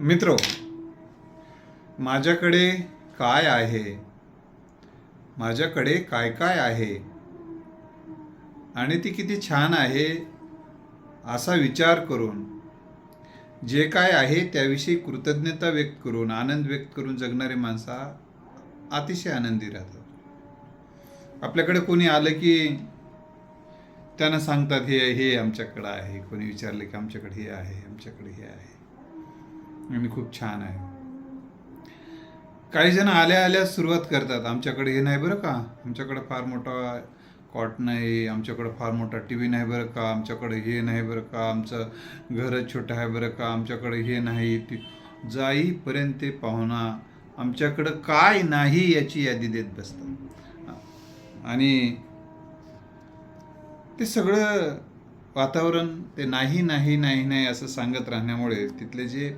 मित्रो माझ्याकडे काय आहे? माझ्याकडे काय काय आहे? आणि ती किती छान आहे असा विचार करून जे काय आहे त्याविषयी कृतज्ञता व्यक्त करून आनंद व्यक्त करून जगणारे माणसं अतिशय आनंदी राहतात. आपल्याकडे कोणी आलं की त्यांना सांगतात हे हे आमच्याकडं आहे. कोणी विचारलं की आमच्याकडे हे आहे आमच्याकडे हे आहे. आणि खूप छान आहे. काही जण आल्या आल्या सुरुवात करतात. आमच्याकडे हे नाही बरं का? आमच्याकडे फार मोठा कॉट नाही आमच्याकडे फार मोठा टी व्ही नाही बरं का? आमच्याकडे हे नाही बरं का? आमचं घरच छोटं आहे बरं का? आमच्याकडे हे नाही. ती जाईपर्यंत ते पाहुणा आमच्याकडं काय नाही याची यादी देत बसतात. आणि ते सगळं वातावरण ते नाही नाही नाही नाही असं सांगत राहण्यामुळे तिथले जे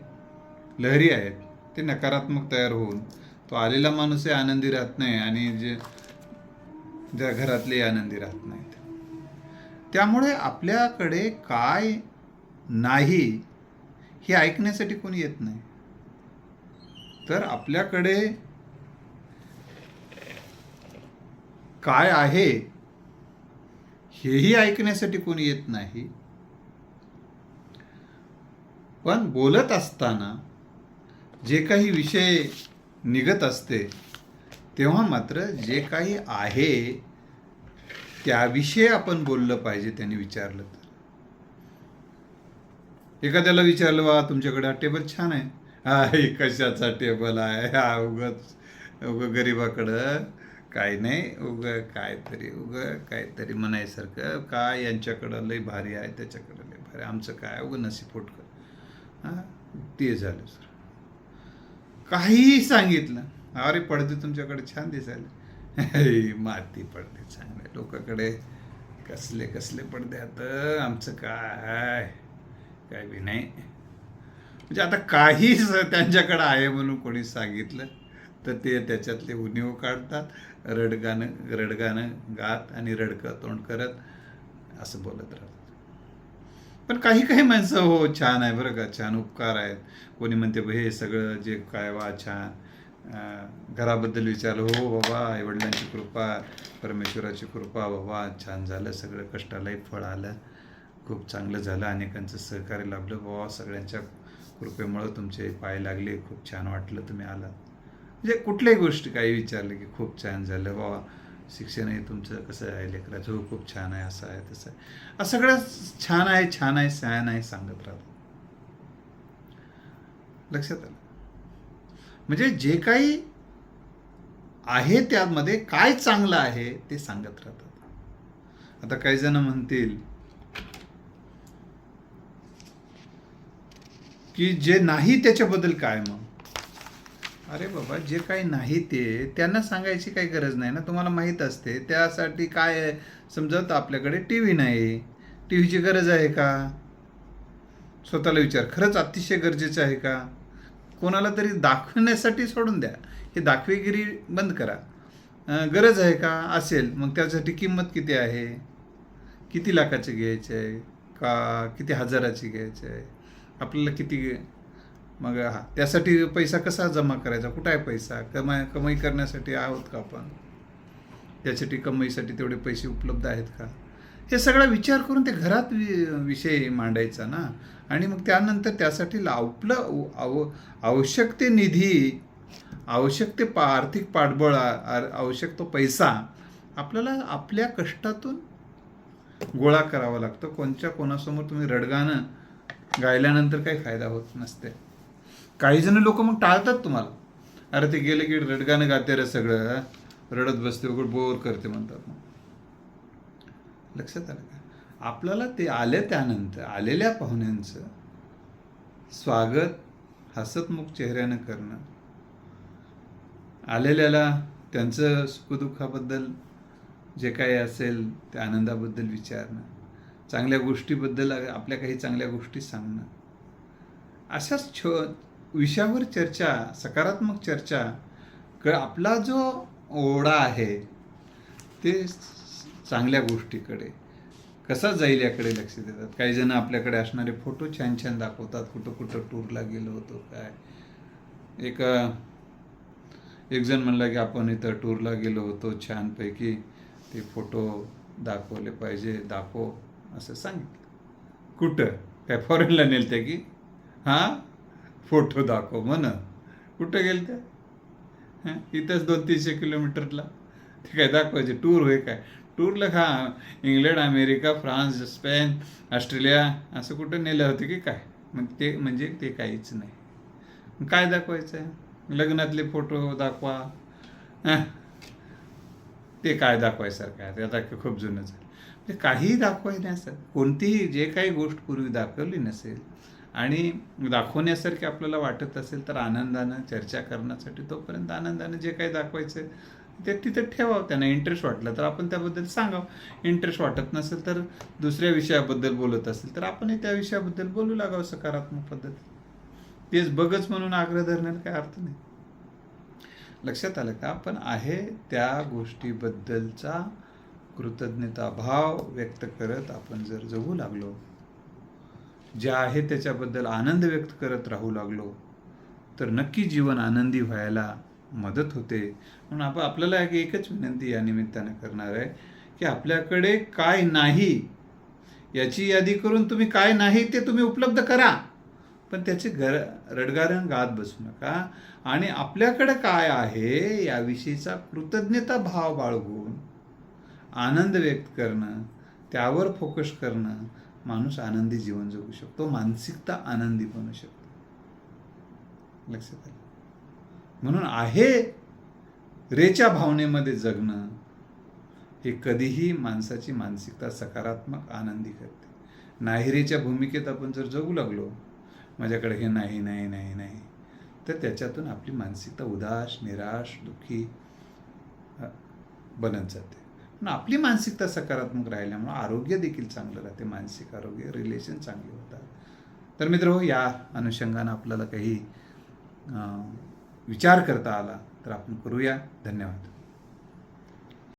लहरी आहेत ते नकारात्मक तयार होऊन तो आलेला माणूसही आनंदी राहत नाही आणि जे ज्या घरातले आनंदी राहत नाहीत. त्यामुळे आपल्याकडे काय नाही हे ऐकण्यासाठी कोणी येत नाही. तर आपल्याकडे काय आहे हेही ऐकण्यासाठी कोणी येत नाही. पण बोलत असताना जे काही विषय निघत असते तेव्हा मात्र जे काही आहे त्याविषयी आपण बोललं पाहिजे त्यांनी विचारलं तर. एखाद्याला विचारलं बा तुमच्याकडे हा टेबल छान आहे. हा कशाचा टेबल आहे? हा उगच उग गरीबाकडं काय नाही उग कायतरी उग काहीतरी म्हणायसारखं. काय यांच्याकडं लय भारी आहे त्याच्याकडं लय भारी आमचं काय उग नसी फोटकं हां ते झालं सर काहीही सांगितलं. अरे पडदे तुमच्याकडे छान दिसायला. माती पडदे चांगले. लोकांकडे कसले कसले पडदे आता आमचं काय? काय बी नाही. म्हणजे आता काही त्यांच्याकडं आहे म्हणून कोणी सांगितलं तर ते त्याच्यातले उणीव काढतात. रडगाणं रडगाणं गात आणि रडकं तोंड करत असं बोलत राहतात. पण काही काही माणसं हो छान आहे बरं का छान उपकार आहेत. कोणी म्हणते हे सगळं जे काय वा छान. घराबद्दल विचारलं हो, हो बाबा आई वडिलांची कृपा परमेश्वराची कृपा बाबा छान झालं सगळं कष्टालाही फळ आलं खूप चांगलं झालं अनेकांचं सहकार्य लाभलं बाबा सगळ्यांच्या कृपेमुळं तुमचे पाय लागले खूप छान वाटलं तुम्ही आलात. म्हणजे कुठल्याही गोष्टी काही विचारलं की खूप छान झालं बाबा शिक्षणही तुमचं कसं आहे? लेकराचं हो खूप छान आहे असं आहे तसं आहे. सगळं छान आहे छान आहे छान आहे सांगत राहतो. लक्षात आलं? म्हणजे जे काही आहे त्यामध्ये काय चांगलं आहे ते सांगत राहतात. आता काही जण म्हणतील की जे नाही त्याच्याबद्दल काय मग? अरे बाबा जे काही नाही ते त्यांना सांगायची काही गरज नाही ना. तुम्हाला माहीत असते त्यासाठी काय समजत आपल्याकडे टी व्ही नाही. टी व्हीची गरज आहे का? स्वतःला विचार. खरंच अतिशय गरजेचं आहे का? कोणाला तरी दाखवण्यासाठी सोडून द्या. हे दाखवेगिरी बंद करा. गरज आहे का? असेल. मग त्यासाठी किंमत किती आहे? किती लाखाची घ्यायची आहे? का किती हजाराची घ्यायची आहे? आपल्याला किती मग हा. त्यासाठी पैसा कसा जमा करायचा? कुठं आहे पैसा? कमाई कमाई करण्यासाठी आहोत का आपण? त्यासाठी कमाईसाठी तेवढे पैसे उपलब्ध आहेत का? हे सगळा विचार करून ते घरात वि विषय मांडायचा ना. आणि मग त्यानंतर त्यासाठी ला- आपलं आव आवश्यक ते निधी आवश्यक ते पा आर्थिक पाठबळ आवश्यक तो पैसा आपल्याला आपल्या कष्टातून गोळा करावा लागतो. कोणत्या कोणासमोर तुम्ही रडगाणं गायल्यानंतर काही फायदा होत नसते. काही जण लोक मग टाळतात तुम्हाला. अरे ते गेले की रडगाणं गाते रे सगळं. रडत बसते वगैरे बोर करते म्हणतात मग. लक्षात आलं का? आपल्याला ते आले त्यानंतर आलेल्या पाहुण्यांचं स्वागत हसतमुख चेहऱ्यानं करणं. आलेल्याला त्यांचं सुखदुःखाबद्दल जे काही असेल त्या आनंदाबद्दल विचारणं. चांगल्या गोष्टीबद्दल आपल्या काही चांगल्या गोष्टी सांगणं. अशाच छो विषयावर चर्चा सकारात्मक चर्चा क आपला जो ओढा आहे ते चांगल्या गोष्टीकडे कसा जाईल याकडे लक्ष देतात. काही जण आपल्याकडे असणारे फोटो छान छान दाखवतात कुठं कुठं टूरला गेलो होतो काय. एक एक जण म्हणला की आपण इथं टूरला गेलो होतो छानपैकी ते फोटो दाखवले पाहिजे दाखव. असं सांगितलं. कुठं? काय फॉरेनला नेलते की? हां? फोटो दाखव म्हण. कुठं गेलत्या हं? इथंच दोन तीनशे किलोमीटरला. ते काय दाखवायचे? टूर होय काय? टूरला खा. England America France Spain Australia असं कुठं नेलं होतं की काय? मग ते म्हणजे ते काहीच नाही. काय दाखवायचं? आहे लग्नातले फोटो दाखवा. ते काय दाखवायसारखं आहे? ते आता खूप जुनं झालं. ते काहीही दाखवायचं नाही असं कोणतीही जे काही गोष्ट पूर्वी दाखवली नसेल आणि दाखवण्यासारखे आपल्याला वाटत असेल तर आनंदानं चर्चा करण्यासाठी तोपर्यंत आनंदानं जे काही दाखवायचं ते तिथं ठेवावं त्यांना इंटरेस्ट वाटला तर आपण त्याबद्दल सांगावं. इंटरेस्ट वाटत नसेल तर दुसऱ्या विषयाबद्दल बोलत असेल तर आपणही त्या विषयाबद्दल बोलू लागावं सकारात्मक पद्धत तेच बघच म्हणून आग्रह धरण्यात काय अर्थ नाही. लक्षात आलं का? पण आहे त्या गोष्टीबद्दलचा कृतज्ञता भाव व्यक्त करत आपण जर जगू लागलो ज्या आहे त्याच्याबद्दल आनंद व्यक्त करत राहू लागलो तर नक्की जीवन आनंदी व्हायला मदत होते. म्हणून आपण आपल्याला एक एकच विनंती या निमित्तानं करणार आहे की आपल्याकडे काय नाही याची यादी करून तुम्ही काय नाही ते तुम्ही उपलब्ध करा. पण त्याचे घर रडगारण गात बसू नका. आणि आपल्याकडे काय आहे याविषयीचा कृतज्ञता भाव बाळगून आनंद व्यक्त करणं त्यावर फोकस करणं माणूस आनंदी जीवन जगू शकतो मानसिकता आनंदी बनू शकतो. लक्षात आलं? म्हणून आहे रेच्या भावनेमध्ये जगणं हे कधीही माणसाची मानसिकता सकारात्मक आनंदी करते. नाहिरेच्या भूमिकेत आपण जर जगू लागलो माझ्याकडे हे नाही नाही नाही नाही तर त्याच्यातून आपली मानसिकता उदास निराश दुःखी बनत जाते. पण आपली मानसिकता सकारात्मक राहिल्यामुळे आरोग्य देखील चांगलं राहते मानसिक आरोग्य रिलेशन चांगले होतात. तर मित्र हो या अनुषंगानं आपल्याला काही विचार करता आला तर आपण करूया. धन्यवाद.